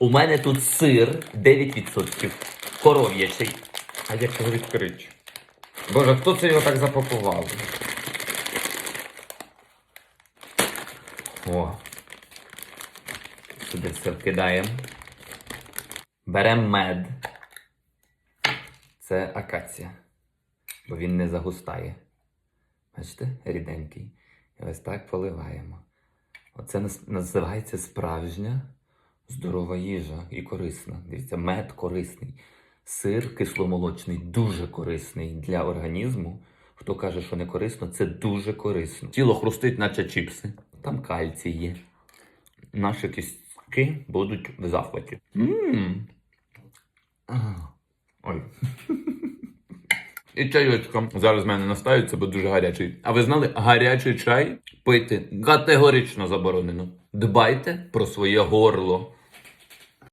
У мене тут сир 9%. Коров'ячий. А як його відкрити? Боже, хто це його так запакував? О. Сюди все вкидаємо. Беремо мед. Це акація. Бо він не загустає. Бачите, ріденький. І ось так поливаємо. Оце називається справжня здорова їжа і корисна. Дивіться, мед корисний. Сир кисломолочний дуже корисний для організму. Хто каже, що не корисно, це дуже корисно. Тіло хрустить, наче чіпси. Там кальцій є. Наші кістки будуть в захваті. Мм. А. Ой. І чайочком. Зараз в мене настаються, бо дуже гарячий. А ви знали, гарячий чай пити категорично заборонено. Дбайте про своє горло.